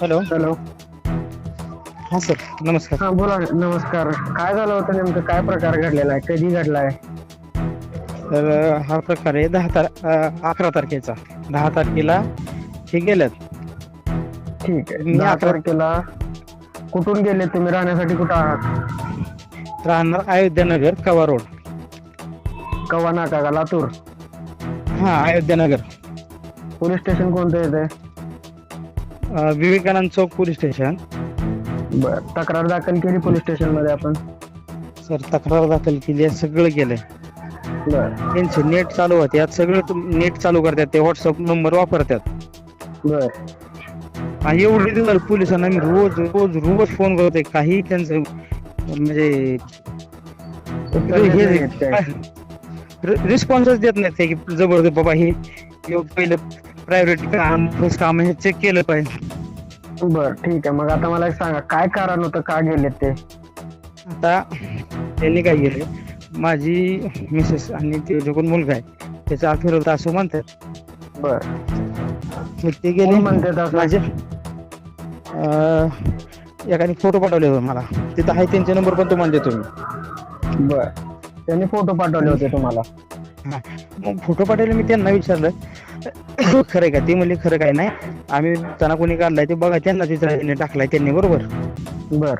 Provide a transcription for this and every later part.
Hello. Hello. हा sir नमस्कार. हा बोला नमस्कार. काय झालं होतं नेमकं? काय प्रकार घडलेला आहे? कधी घडलाय? तर हा प्रकार आहे दहा तार अं, अकरा तारखेचा. दहा तारखेला हे गेल्यात ठीक आहे. मी दहा अकरा- तारखेला कुठून गेले तुम्ही? राहण्यासाठी कुठं आहात? राहणार अयोध्यानगर कवा रोड. कवा नाका का? लातूर? हा अयोध्यानगर. पोलीस स्टेशन कोणतं येते अं, विवेकानंद चौक पोलीस स्टेशन. बर तक्रार दाखल केली पोलीस स्टेशनमध्ये आपण? सर तक्रार दाखल केली आहे सगळं केलंय. बर. त्यांचे नेट चालू होते. यात सगळं नेट चालू करतात ते व्हॉट्सअप नंबर वापरतात. बर. आणि एवढे दिवस पोलिसांना मी रोज रोज रोज फोन करतोय. काही त्यांचं म्हणजे हे? रिस्पॉन्सच देत नाहीत ते की जबरदस्त बाबा हे हे पहिलं प्रायोरिटी काम काम हे चेक केलं पाहिजे. बर ठीक आहे. मग आता मला एक सांगा काय कारण होतं का गेलेत ते? आता त्यांनी काय केलं माझी मिसेस आणि ते जो कोण मुलगा आहे त्याचा अफेअर होता असं म्हणतात. बर. मग ते कोण गेले म्हणतात असं? माझे अं, एकाने फोटो पाठवले होते मला. तिथं आहे त्यांचे नंबर पण तुम्हाला देतो मी बर. त्यांनी फोटो पाठवले होते तुम्हाला. मग फोटो पाठवले मी त्यांना विचारलं. खरं का? ते म्हणले खरं काय नाही. आम्ही त्यांना कोणी काढलाय ते बघा त्यांना तिथं टाकलाय त्यांनी बरोबर? बर.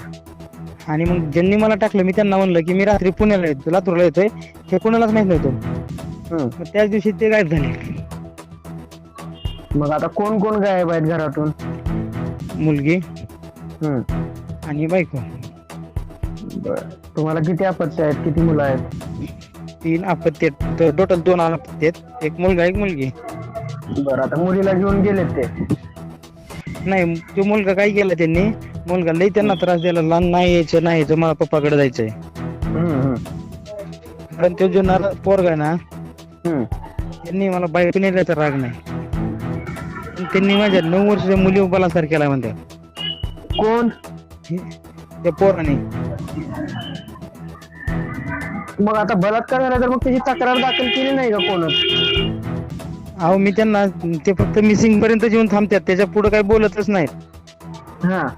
आणि मग ज्यांनी मला टाकलं मी त्यांना म्हणलं की मी रात्री पुण्याला येतो लातूरला येतोय. हे कोणालाच माहीत नव्हतं. मग त्याच दिवशी ते गायब झाले. मग आता कोण कोण गायब आहेत घरातून? मुलगी. आणि बायको. बर. तुम्हाला किती अपत्य आहेत? किती मुलं आहेत? तीन अपत्य टोटल दोन अपत्य आहेत. एक मुलगा एक मुलगी. बर आता मुलीला घेऊन गेलेत ते. नाही तो मुलगा काय केला त्यांनी? मुलगा लई त्यांना त्रास दिला लहान नाही यायचं नाही यायचं मला पप्पाकडे जायचंय. हम्म, हम्म. पण तो जो नार पोरगा आहे ना हम्म. त्यांनी मला बायको नेल्याचा राग नाही. पण त्यांनी माझ्या नऊ वर्षाच्या मुली बलात्कार केला म्हणते. कोण? त्या पोराने. मग आता बलात्कार झाला तर मग त्याची तक्रार दाखल केली नाही का कोणच? अहो मी त्यांना ते फक्त मिसिंग पर्यंत येऊन थांबतात. त्याच्या पुढे काही बोलतच नाहीत. हा.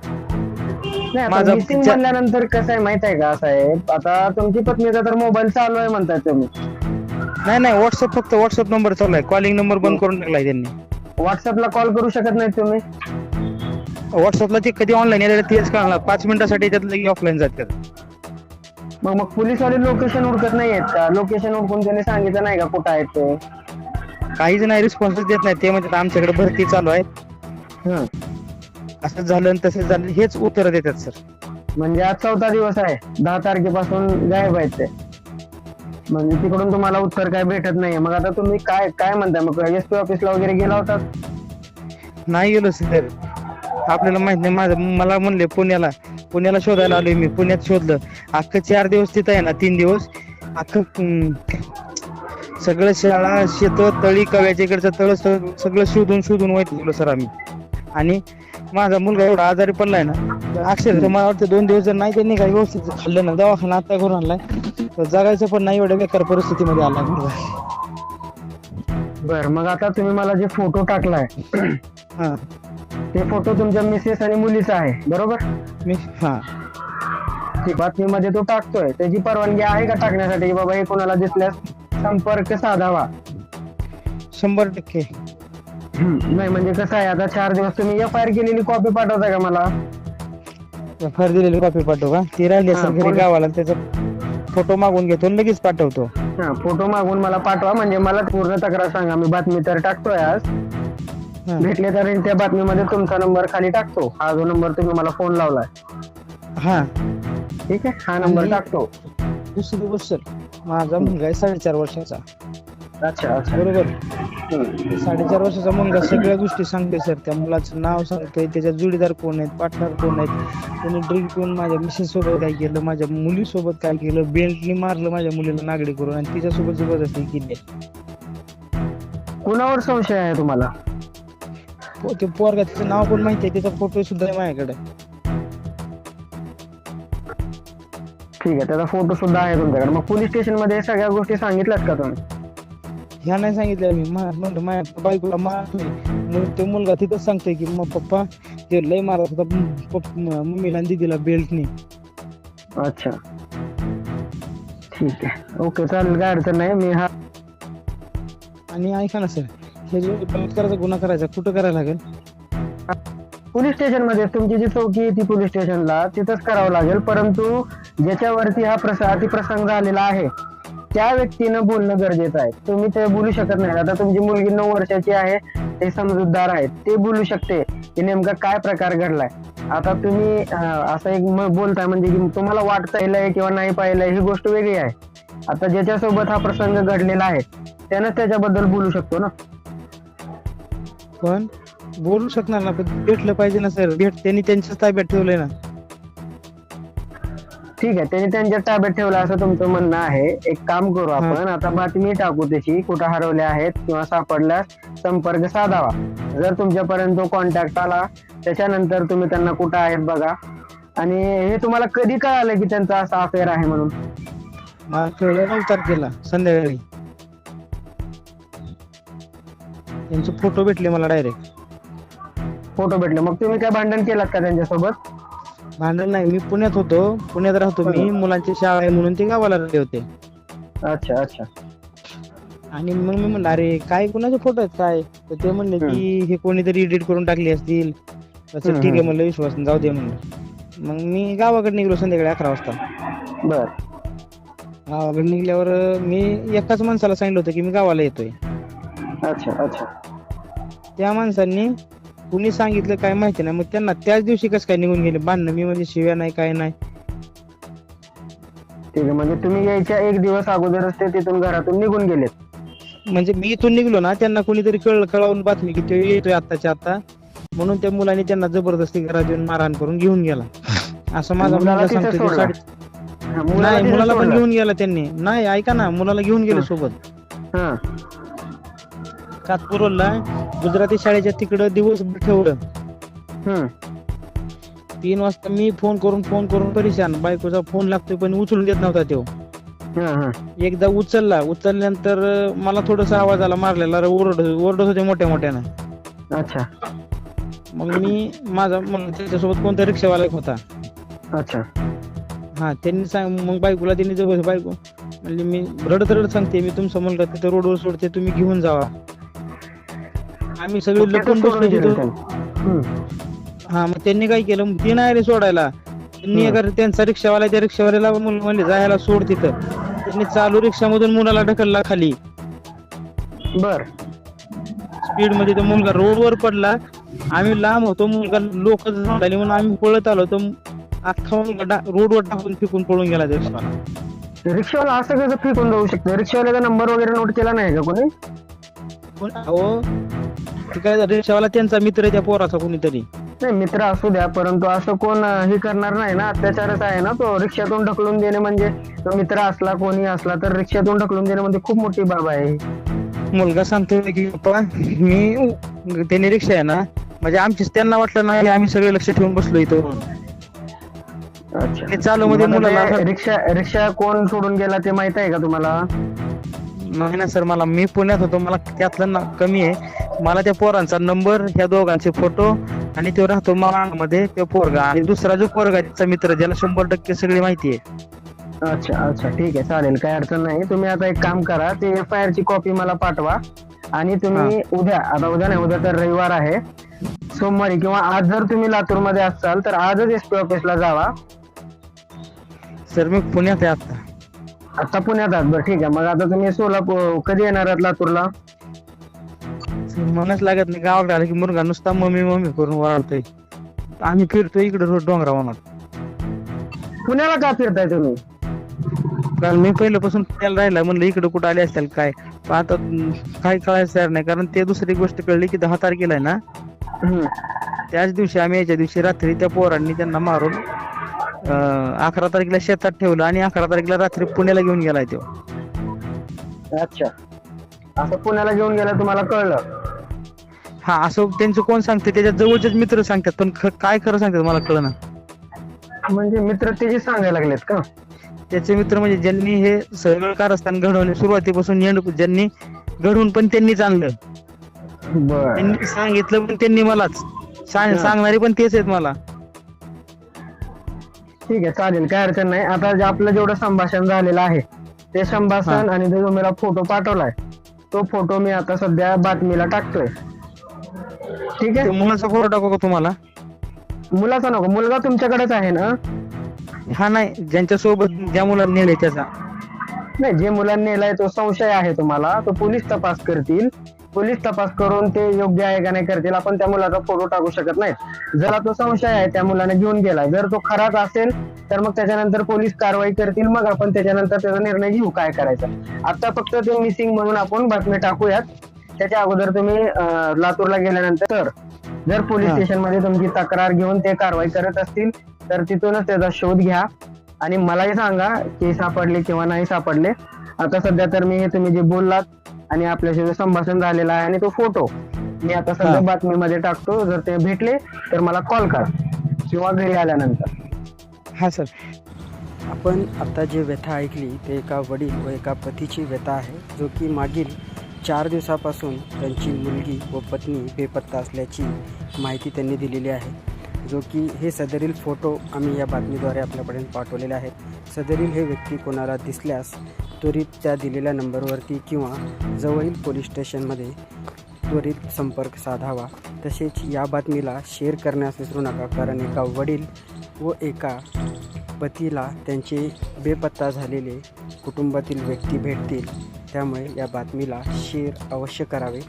नाही तिच्या- म्हणल्यानंतर कसं आहे माहीत आहे का साहेब? आता तुमची पत्नीचा तर मोबाईल चालू आहे म्हणताय तुम्ही. नाही नाही व्हॉट्सअप फक्त व्हॉट्सअप नंबर चालू आहे. कॉलिंग नंबर बंद करून टाकलाय त्यांनी. व्हॉट्सअपला कॉल करू शकत नाही तुम्ही? व्हॉट्सअपला ते कधी ऑनलाईन येतात तेच कळणार. पाच मिनिटासाठी त्यात लगे ऑफलाईन जातात. मग मग पोलीसवाले लोकेशन उडकत नाही आहेत का? लोकेशन उडकून त्यांनी सांगितलं नाही का कुठं आहेत ते? काहीच नाही रिस्पॉन्सच देत नाही. ते म्हणतात आमच्याकडे भरती चालू आहे. असं झालं आणि तसं झालं. हेच उत्तर देतात सर म्हणजे आज चौथा दिवस आहे. दहा तारखेपासून गायब आहेत ते. म्हणजे तिकडून तुम्हाला उत्तर काय भेटत नाहीये. मग आता तुम्ही काय काय म्हणताय? मग एस पी ऑफिसला वगैरे गेला होता नाही गेलो सर आपल्याला माहीत नाही. माझं मला म्हणले पुण्याला. पुण्याला शोधायला आलोय मी. पुण्यात शोधलं. अख्खं चार दिवस तिथं आहे ना तीन दिवस. अख्खं हम्म, सगळं शाळा शेत तळी कव्याच्या इकडचं तळ सग- सगळं शोधून शोधून वाईट सर आम्ही. आणि माझा मुलगा एवढा आजारी पडलाय ना तर अक्षरशः मला वाटतं दोन दिवस जर नाही त्यांनी काही व्यवस्थित खाल्लं ना दवाखाना आता करून आणलाय. तर जगायचं पण नाही एवढ्या बेकार परिस्थितीमध्ये आला मुलगा. बर मग आता तुम्ही मला जे फोटो टाकलाय हा. ते फोटो तुमच्या मिसेस आणि मुलीचा आहे बरोबर? मी हा. ती बातमीमध्ये तो टाकतोय. त्याची परवानगी आहे का टाकण्यासाठी? की बाबा हे कोणाला दिसल्यास? संपर्क साधावा. शंभर टक्के. नाही म्हणजे कसं आहे आता चार दिवस तुम्ही एफ आय आर केलेली कॉपी पाठवताय का मला? फार दिलेली कॉपी पाठवू का? ती राहिली हा, असेल घरी फोन- गावाला त्याचा फोटो मागून घेतो आणि लगेच पाठवतो. हा फोटो मागून मला पाठवा म्हणजे मला पूर्ण तक्रार सांगा. मी बातमी तर टाकतोय आज. हा. भेटले तर त्या बातमीमध्ये तुमचा नंबर खाली टाकतो. हा जो नंबर तुम्ही मला फोन लावलाय. हा. ठीक आहे? हा नंबर आणि- टाकतो. दुसरी गोष्ट माझा मुलगा आहे साडेचार वर्षाचा. अच्छा अच्छा. बरोबर. साडेचार वर्षाचा मुलगा सगळ्या गोष्टी सांगतोय सर. त्या मुलाचं नाव सांगतोय त्याच्या जोडीदार कोण आहेत पार्टनर कोण आहेत त्याने ड्रिंक पिऊन माझ्या मिसेस सोबत काय केलं माझ्या मुलीसोबत काय केलं बेल्टनी मारलं माझ्या मुलीला नागडी करून आणि तिच्यासोबत जबरदस्ती केली. कुणावर संशय आहे तुम्हाला? पो- ते पोरगा त्याचं नाव पण माहिती आहे त्याचा फोटो सुद्धा आहे माझ्याकडे. ठीक आहे त्याचा फोटो सुद्धा आहे तुमच्याकडे. मग पोलीस स्टेशनमध्ये सगळ्या गोष्टी सांगितल्यात का तुम्ही? ह्या नाही सांगितलं मी मा- म्हणलं माझ्या बायकोला मारतोय. मग तो मुलगा तिथंच सांगतोय की मग पप्पा ते लय मारत होता म- पप- म- मम्मीला आणि दिदीला बेल्टनी अच्छा. ठीक आहे. ओके चालेल काय अडचण नाही. मी हा आणि ऐका ना सर. हे जो बलात्काराचा गुन्हा करायचा कुठं करायला लागेल? पोलीस स्टेशनमध्ये तुमची जी चौकी आहे ती पोलीस स्टेशनला तिथंच करावं लागेल. परंतु ज्याच्यावरती हा प्रस अतिप्रसंग झालेला आहे त्या व्यक्तीनं बोलणं गरजेचं आहे. तुम्ही ते बोलू शकत नाही. आता तुमची मुलगी नऊ वर्षाची आहे ते समजूतदार आहेत. ते बोलू शकते की नेमका काय प्रकार घडलाय. आता तुम्ही असं एक बोलताय म्हणजे की तुम्हाला वाट पाहिलंय किंवा नाही पाहिलंय ही गोष्ट वेगळी आहे. आता ज्याच्यासोबत हा प्रसंग घडलेला आहे त्यानंच त्याच्याबद्दल बोलू शकतो ना? पण बोलू शकणार ना पण भेटलं पाहिजे ना सर. भेट त्यांनी त्यांच्याच ताब्यात ठेवलंय ना. ठीक आहे त्यांनी त्यांच्या ताब्यात ठेवलं असं तुमचं म्हणणं आहे. एक काम करू आपण. आता बातमी टाकू त्याची कुठं हरवले आहेत किंवा सापडल्यास संपर्क साधावा. जर तुमच्यापर्यंत तो कॉन्टॅक्ट आला त्याच्यानंतर तुम्ही त्यांना कुठं आहेत बघा. आणि हे तुम्हाला कधी कळालं की त्यांचा असा अफेअर आहे म्हणून? मला कळलं नऊ तारखेला संध्याकाळी. त्यांचे फोटो भेटले मला डायरेक्ट फोटो भेटले. मग तुम्ही काय भांडण केलात का त्यांच्यासोबत? भांडण नाही मी पुण्यात होतो. पुण्यात राहतो मी. मुलांची शाळा आहे म्हणून ते गावाला राहिले होते. अच्छा अच्छा. आणि मग मी म्हणलं अरे काय कुणाचे फोटो आहेत काय? तर ते म्हणले की हे कोणीतरी एडिट करून टाकले असतील. तसं हम्म, ठीक आहे. म्हणलं विश्वास नाही, जाऊ दे म्हणलं. मग मी गावाकडे निघलो संध्याकाळी अकरा वाजता. बर. गावाकडे निघल्यावर अं, मी एकाच माणसाला सांगितलं होतं की मी गावाला येतोय. अच्छा अच्छा. त्या माणसांनी कुणी सांगितलं काय माहिती नाही. मग त्यांना त्याच दिवशी कसं काय निघून गेले? बांधणं मी म्हणजे शिव्या नाही काय नाही. ठीक आहे म्हणजे तुम्ही यायच्या एक दिवस अगोदरच ते तिथून घरातून निघून गेलेत. म्हणजे मी इथून निघलो ना त्यांना कोणीतरी कळ कळवून बातमी की ते येतोय आत्ताच्या आता म्हणून त्या मुलांनी त्यांना जबरदस्ती घरात येऊन मारहाण करून घेऊन गेला. असं माझा मुलाला मुलगा तिथे सांगतो ते सोडलं? साडे- हा, मुलाला नाही तिथे मुलाला पण सोडलं? घेऊन गेला त्यांनी. नाही ऐका ना मुलाला घेऊन गेले. सोबत. हा. कातपुरोला गुजराती शाळेच्या तिकडं दिवस ठेवलं. हम्म. तीन वाजता मी फोन करून फोन करून परेशान. बायकोचा फोन लागतोय पण उचलून देत नव्हता तो. हा हा एकदा उचलला. उचलल्यानंतर अं, मला थोडासा आवाज आला मारलेला. अरे ओरड ओरडत होते मोठ्या मोठ्यानं. अच्छा. मग मी माझा मग त्याच्यासोबत कोणता रिक्षावाला एक होता. अच्छा. हा त्यांनी सांग मग बायकोला त्यांनी जवळ बायको म्हणली मी रडत रडत सांगते. मी तुमचा मुलगा तिथं रोडवर सोडते. तुम्ही घेऊन जावा. आम्ही सगळे लपून बसलो तिथं. हा मग त्यांनी काय केलं? मग ती नाही रे सोडायला. त्यांनी. एका त्यांचा रिक्षावाला त्या रिक्षावाल्याला मुलं म्हणले जायला सोड तिथं. त्यांनी चालू रिक्षामधून मुलाला ढकलला खाली. बर. स्पीडमध्ये तो मुलगा रोडवर पडला. आम्ही लांब होतो मुलगा लोक झाली म्हणून आम्ही पळत आलो. तो अख्खा मुलगा डा- रोडवर टाकून फेकून पळून गेला त्या रिक्षावाला. रिक्षावाला असं कसं फेकून जाऊ शकतो? रिक्षावाल्याचा नंबर वगैरे नोट केला नाही का कोणी? पण अहो ते काय रिक्षावाला त्यांचा मित्र आहे त्या पोराचा कोणीतरी. नाही मित्र असू द्या परंतु असं कोण अं, हे करणार नाही ना? अत्याचारच आहे ना तो? रिक्षातून ढकलून देणे म्हणजे? तो मित्र असला कोणी असला तर रिक्षातून ढकलून देणे म्हणजे खूप मोठी बाब आहे मुलगा सांगतोय की पप्पा मी त्यांनी रिक्षा आहे ना? म्हणजे आमचीच त्यांना वाटलं नाही आम्ही सगळे लक्ष ठेवून बसलो इथं. अच्छा. ते चालू मध्ये मुलाला रिक्षा रिक्षा कोण सोडून गेला ते माहीत आहे का तुम्हाला? नाही ना सर मला मी पुण्यात होतो मला त्यातलं ना कमी आहे. मला त्या पोरांचा नंबर ह्या दोघांचे फोटो आणि तो राहतो मध्ये तो पोरगा. आणि दुसरा जो पोरगा त्याचा मित्र ज्याला शंभर टक्के सगळी माहिती आहे. अच्छा अच्छा ठीक आहे चालेल काही अडचण नाही. तुम्ही आता एक काम करा ते एफ आय आर ची कॉपी मला पाठवा. आणि तुम्ही उद्या आता उद्या नाही उद्या तर रविवार आहे. सोमवारी किंवा आज जर तुम्ही लातूरमध्ये असाल तर आजच एस पी ऑफिसला जावा. सर मी पुण्यात आहे आता. आता पुण्यात आहात बरं ठीक आहे. मग आता तुम्ही सोलापूर कधी येणार आहात लातूरला? मनच लागत नाही. गावाकडे आलं की मुलगा नुसता मम्मी मम्मी करून वळतोय आम्ही फिरतोय इकडे रोज डोंगरावनात पुण्याला का फिरताय तुम्ही? कारण मी पहिल्यापासून पुण्याला राहिला म्हणलं इकडे कुठं आले असतील काय? पण आता अं, काही कळायचं तयार नाही कारण ते दुसरी गोष्ट कळली की दहा तारखेला आहे ना? हम्म. त्याच दिवशी आम्ही याच्या दिवशी रात्री त्या पोरांनी त्यांना मारून अकरा तारखेला शेतात ठेवलं आणि अकरा तारखेला रात्री पुण्याला घेऊन गेलाय तो. अच्छा. असं पुण्याला घेऊन गेला तुम्हाला कळलं? हा असं त्यांचं कोण सांगते? त्याच्या जवळचेच मित्र सांगतात पण ख- काय खरं सांगतात मला कळना. म्हणजे मित्र त्याची सांगायला लागलेत का? त्याचे मित्र म्हणजे ज्यांनी हे सगळं कारस्थान घडवले सुरुवातीपासून एंड ज्यांनी घडवून पण त्यांनीच आणलं. बर. त्यांनी सांगितलं पण त्यांनी मलाच. सांग हा. सांगणारे पण तेच आहेत मला. ठीक आहे चालेल. काय अडचण नाही. आता जे आपलं जेवढं संभाषण झालेलं आहे ते संभाषण आणि जो मला फोटो पाठवलाय तो फोटो मी आता सध्या बातमीला टाकतोय. ठीक आहे? मुलाचा फोटो टाकू का तुम्हाला? मुलाचा नको. मुलगा तुमच्याकडेच आहे ना? हा नाही. ज्यांच्या सोबत ज्या मुलाला नेले त्याचा. नाही जे मुलांनी नेलाय तो संशय आहे तुम्हाला. तो पोलीस तपास करतील. पोलीस तपास करून ते योग्य आहे का नाही करतील आपण त्या मुलाचा फोटो टाकू शकत नाही. जर तो संशय आहे त्या मुलाने घेऊन गेलाय. जर तो खराच असेल तर मग त्याच्यानंतर पोलीस कारवाई करतील मग आपण त्याच्यानंतर त्याचा निर्णय घेऊ काय करायचा. आता फक्त ते मिसिंग म्हणून आपण बातमी टाकूयात. त्याच्या अगोदर तुम्ही लातूरला गेल्यानंतर तर जर पोलीस. स्टेशनमध्ये तुमची तक्रार घेऊन ते कारवाई करत असतील तर तिथूनच त्याचा शोध घ्या. आणि मलाही सांगा की सापडले किंवा नाही सापडले. आता सध्या तर मी हे तुम्ही जे बोललात आणि आपल्याशी जे संभाषण झालेलं आहे आणि तो फोटो मी आता सध्या. बातमीमध्ये टाकतो. जर ते भेटले तर मला कॉल करा किंवा घरी आल्यानंतर. हा सर. आपण आता जे व्यथा ऐकली ते एका वडील व एका पतीची व्यथा आहे जो की मागील चार दिवसापासून त्यांची मुलगी व पत्नी बेपत्ता असल्याची माहिती त्यांनी दिलेली आहे. जो की हे सदरील फोटो आम्ही या बातमीद्वारे आपल्यापर्यंत पाठवलेले आहेत. सदरील हे व्यक्ती कोणाला दिसल्यास त्वरित त्या दिलेल्या नंबरवरती किंवा जवळील पोलीस स्टेशनमध्ये त्वरित संपर्क साधावा. तसेच या बातमीला शेअर करण्यास विसरू नका कारण एका वडील व एका पतीला त्यांचे बेपत्ता झालेले कुटुंबातील व्यक्ती भेटतील. त्यामुळे या बातमीला शेअर अवश्य करावे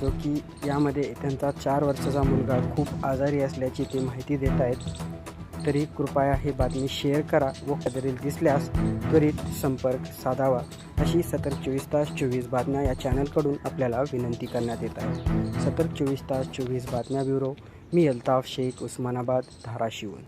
जो की यामध्ये त्यांचा चार वर्षाचा मुलगा खूप आजारी असल्याची ते माहिती देत आहेत. तरी कृपया ही बातमी शेअर करा व कदरील दिसल्यास त्वरित संपर्क साधावा. अशी सतर चोवीस तास चोवीस बातम्या या चॅनलकडून आपल्याला विनंती करण्यात येत आहे सतर्क चोवीस तास चोवीस बातम्या ब्युरो मी अल्ताफ शेख उस्मानाबाद धाराशिवून